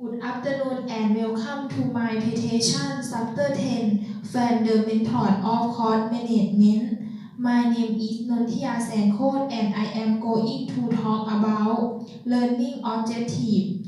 Good afternoon and welcome to my presentation chapter 10 Fundamental of Cost Management. My name is Nontia Sankot and I am going to talk about learning objective.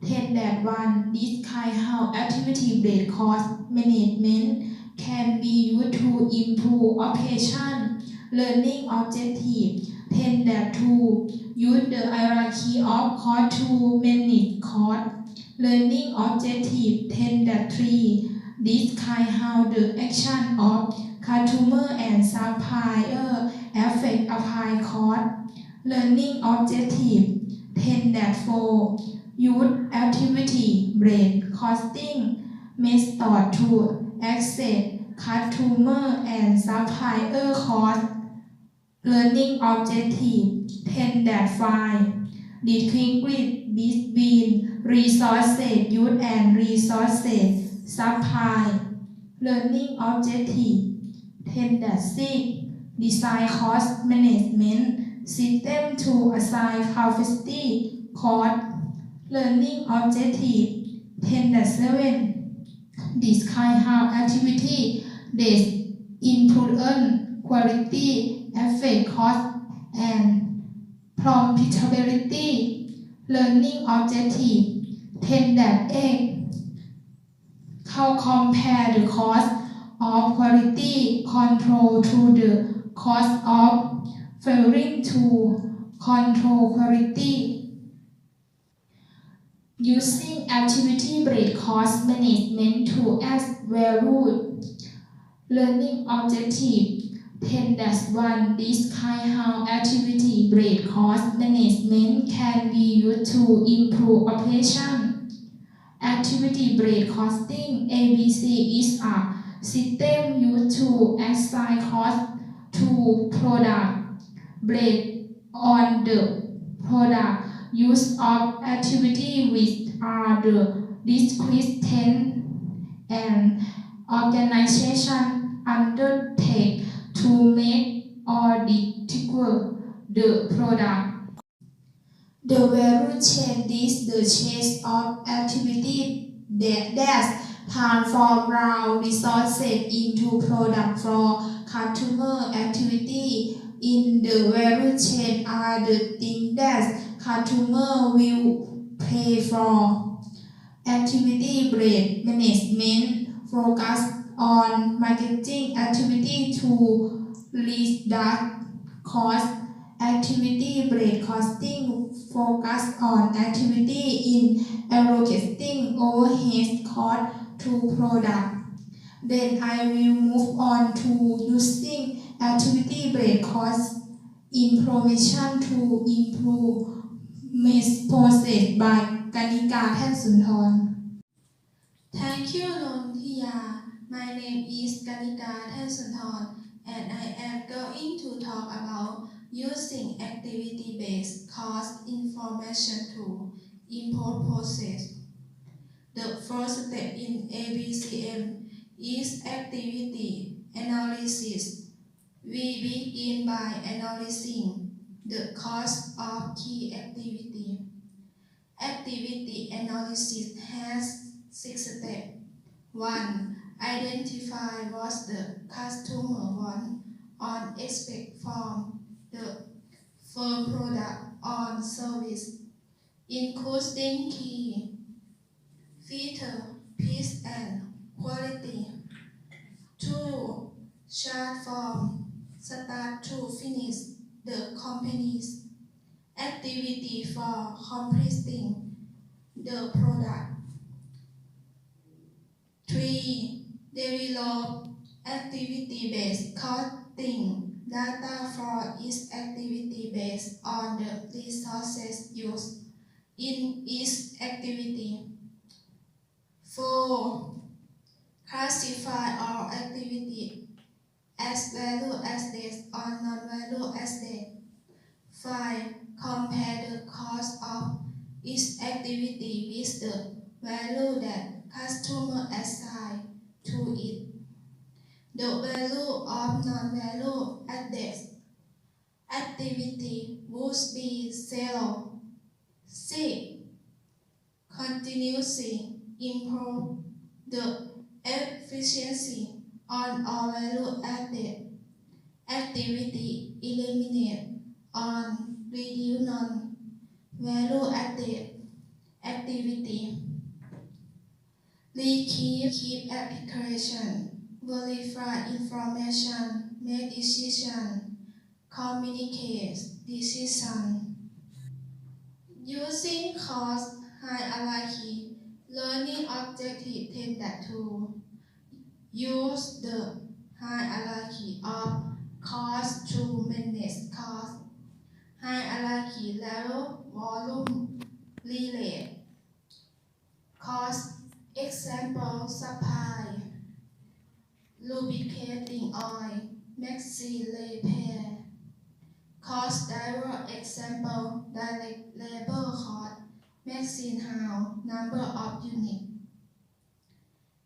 10.1 Describe how activity-based cost management can be used to improve operation. Learning objective 10.2 Use the hierarchy of cost to manage cost. Learning objective 10.3 Describe how the action of customer and supplier affect apply cost. Learning objective 10.4 Use activity based costing method to assess customer and supplier cost. Learning objective 10.5 Distinguish between resources used and resources supply. Learning objective 10.6 Design cost management system to assign capacity cost. Learning objective 10.7 Describe how activity based influence quality affect cost and profitability. Learning objective 10.8 How compare the cost of quality control to the cost of failing to control quality. Using activity-based cost management to add value. Learning objective 10-1 Describe how activity-based cost management can be used to improve operation. Activity-based costing ABC is a system used to assign cost to product based on the product use of activity which are uh, the discrete and organization undertake to make or deliver the product. The value chain is the chain of activity that that transform raw resources into product for customer activity. In the value chain are the things that customer will pay for. Activity-based management focus on marketing activity to list that cost activity break costing focus on activity in allocating overhead cost to product. Then I will move on to using activity break cost information to improve Miss process by Kanika Thansunthorn. Thank you, Nontiya. My name is Kanika Tensunthorn, and I am going to talk about using activity-based cost information to improve process. The first step in ABCM is activity analysis. We begin by analyzing the cost of key activity. Activity analysis has six steps. 1. Identify what the customer want or expect from the firm product or service, including key feature, price, and quality. 2. Chart from start to finish the company's activity for completing the product. 3. Develop activity-based costing data for each activity based on the resources used in each activity. 4. Classify all activity as value added or non-value added. 5. Compare the cost of each activity with the value that customer assign to it. The value of non-value added activity would be zero. 6. Continue reducing, improve the efficiency on all value added activity, eliminate on reduce non value added activity. Keep, keep application, verify information, make decision, communicate decision. Using course hierarchy, learning objective tended to use the hierarchy of cost to manage cost. Hierarchy level, volume, relate. Cost example supply, lubricating oil, maxi repair. Cost driver example direct labor cost, machine house, number of unit.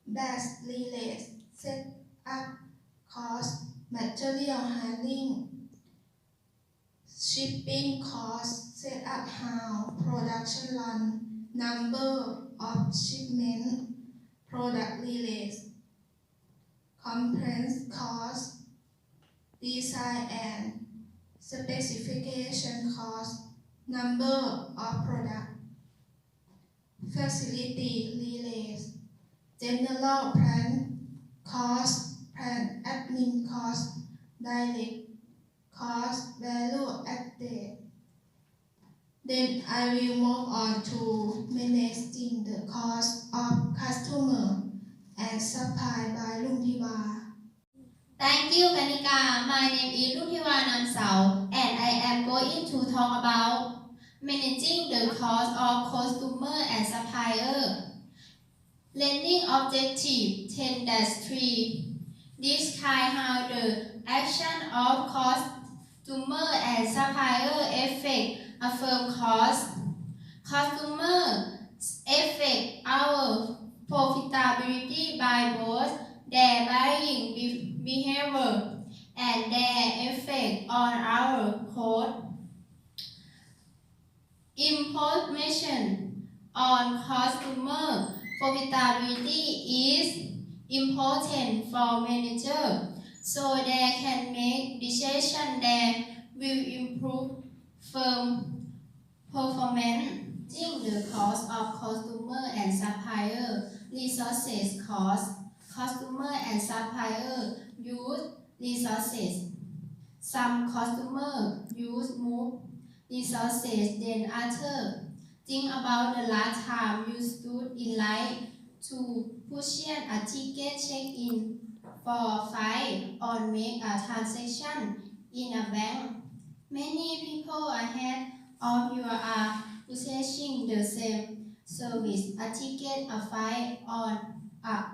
Best relate set up cost, material handling, shipping cost, set up how, production run, number of shipment, product release, complaints cost, design and specification cost, number of product, facility release, general plan cost, plan admin cost, direct cost, value added. Then I will move on to managing the cost of customer and supply by Lumpiwa. Thank you, Kanika. My name is Lupiwa Namsao, and I am going to talk about managing the cost of customer and supplier. Learning objective 10-3 describe how the action of customer and supplier affect a firm cost. Customer affect our profitability by both their buying behavior and their effect on our cost. Information on customer profitability is important for manager so they can make decisions that will improve firm performance. The cost of customer and supplier resources cost customer and supplier use resources. Some customer use more resources than others. Think about the last time you stood in line to push a ticket check-in for a or make a transaction in a bank. Many people ahead of you are purchasing the same service, a ticket, a flight, or a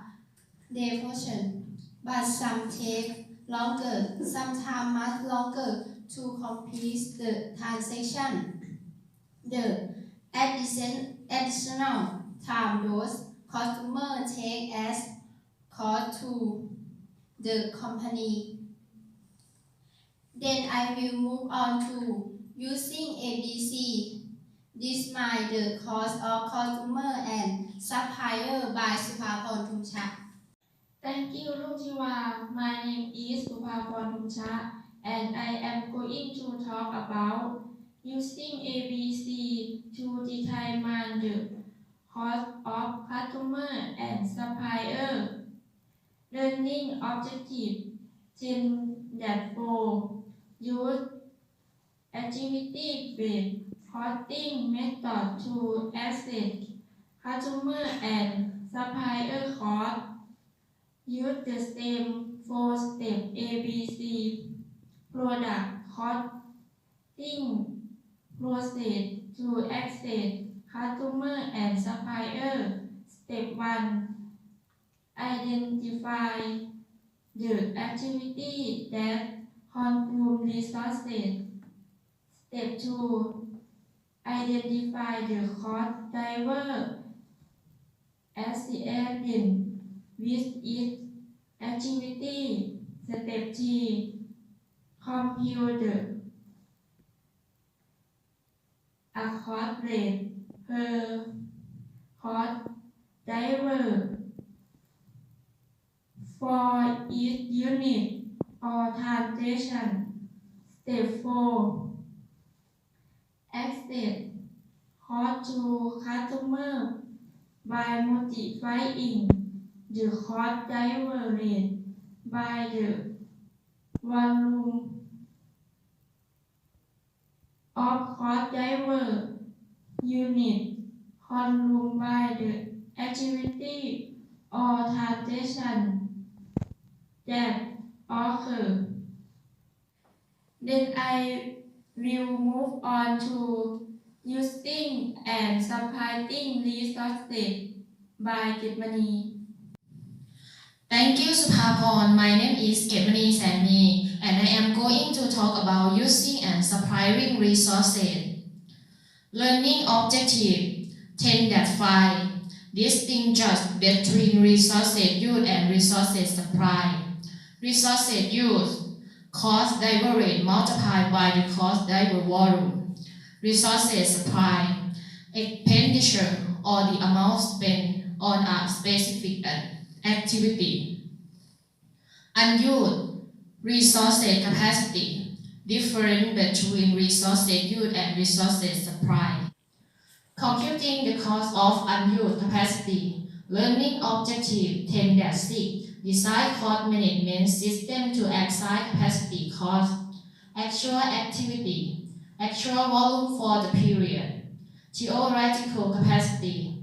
devotion, but some take longer, sometimes much longer to complete the transaction. The addition, additional time those customers take as cost to the company. Then I will move on to using ABC. Describe the cost of customer and supplier by Suphapon Tumchak. Thank you, Lujiwa. My name is Upapon Humcha, and I am going to talk about using ABC to determine the cost of customer and supplier. Learning objective 10.4 Use activity-based costing method to assess customer and supplier cost. Use the same four step ABC product costing process to access customer and supplier. Step 1 Identify the activity that consume resources. Step 2 Identify the cost driver associated with its activity. Step 3 Compute the a cost rate per cost driver for each unit or. Step 4 Access cost to customer by modifying the cost driver rate by the volume of cost driver unit consumed by the activity or transaction that occur. Then I will move on to using and supplying resources by Gitmani. Thank you, Supapon. My name is Ketmani Sami, and I am going to talk about using and supplying resources. Learning objective 10.5 Distinguish between resources used and resources supply. Resources used cost diver rate multiplied by the cost diver volume. Resources supply expenditure or the amount spent on a specific activity. Unused resources capacity, difference between resources used and resources supply. Computing the cost of unused capacity. Learning objective 10.6 Design cost management system to assign capacity cost, actual activity, actual volume for the period, theoretical capacity,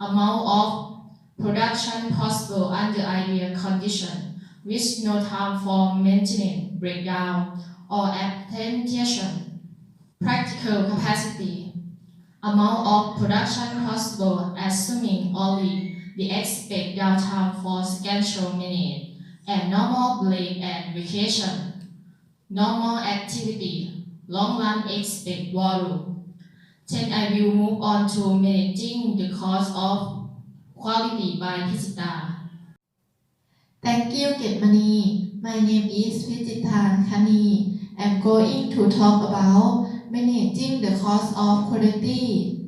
amount of production possible under ideal condition, with no time for maintenance, breakdown, or attenuation. Practical capacity, amount of production possible assuming only the expected downtime for scheduled minutes and normal break and vacation. Normal activity, long run expect volume. Then I will move on to managing the cost of quality by Pichita. Thank you, Getmani. My name is Pichitan Khani. I'm going to talk about managing the cost of quality.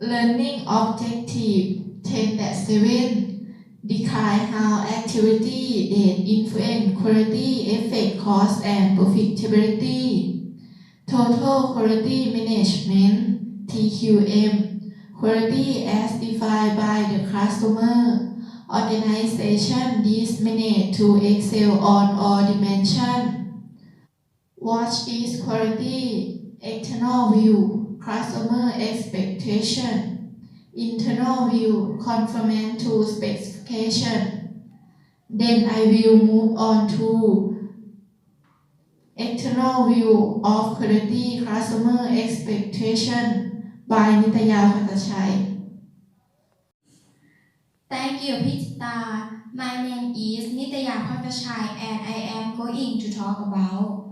Learning objective 10.7 Decline how activity that influence quality, affect cost and profitability. Total quality management TQM Quality as defined by the customer. Organization this managed to excel on all dimensions. What is quality? External view, customer expectation. Internal view, conformance to specification. Then I will move on to external view of quality customer expectation by Nitaya Bhattachay. Thank you, Pichita. My name is Nitaya Bhattachay and I am going to talk about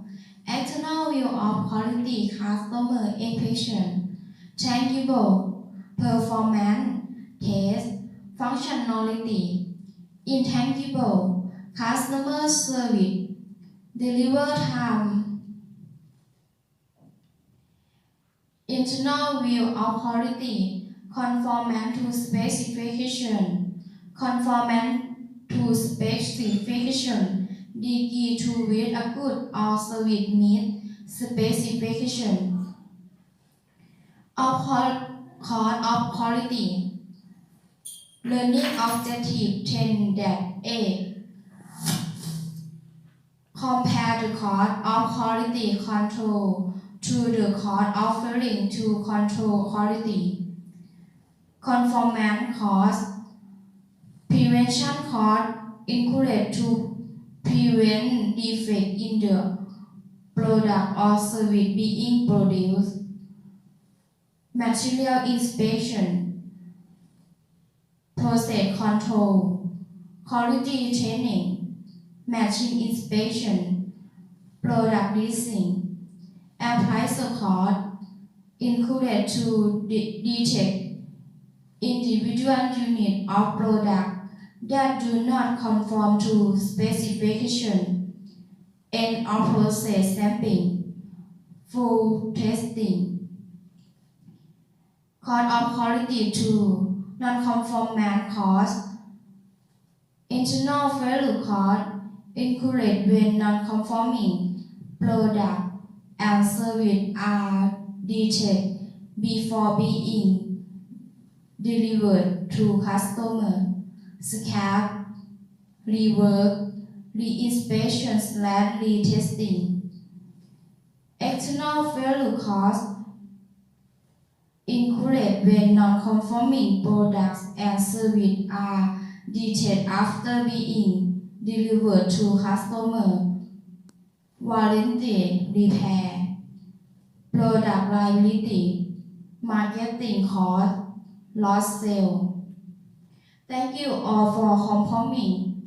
external view of quality customer expectation, tangible, performance, taste, functionality, intangible, customer service, deliver time, internal view of quality, conformance to specification, conformance to specification, degree to with a good or service meet specification. Of of quality. Learning objective 10 that A. Compare the cost of quality control to the cost of failing to control quality. Conformance cost. Prevention cost included to prevent defect in the product or service being produced. Material inspection, process control, quality training, machine inspection, product listing, and price cost included to de- detect individual unit of product that do not conform to specification end of process sampling, full testing. Cost of quality to non-conformance cost. Internal value cost included when non-conforming product and service are detected before being delivered to customer. Scrap, rework, reinspection slash retesting. External failure cost included when non-conforming products and service are detected after being delivered to customer. Warranty repair, product liability, marketing cost, lost sale. Thank you all for coming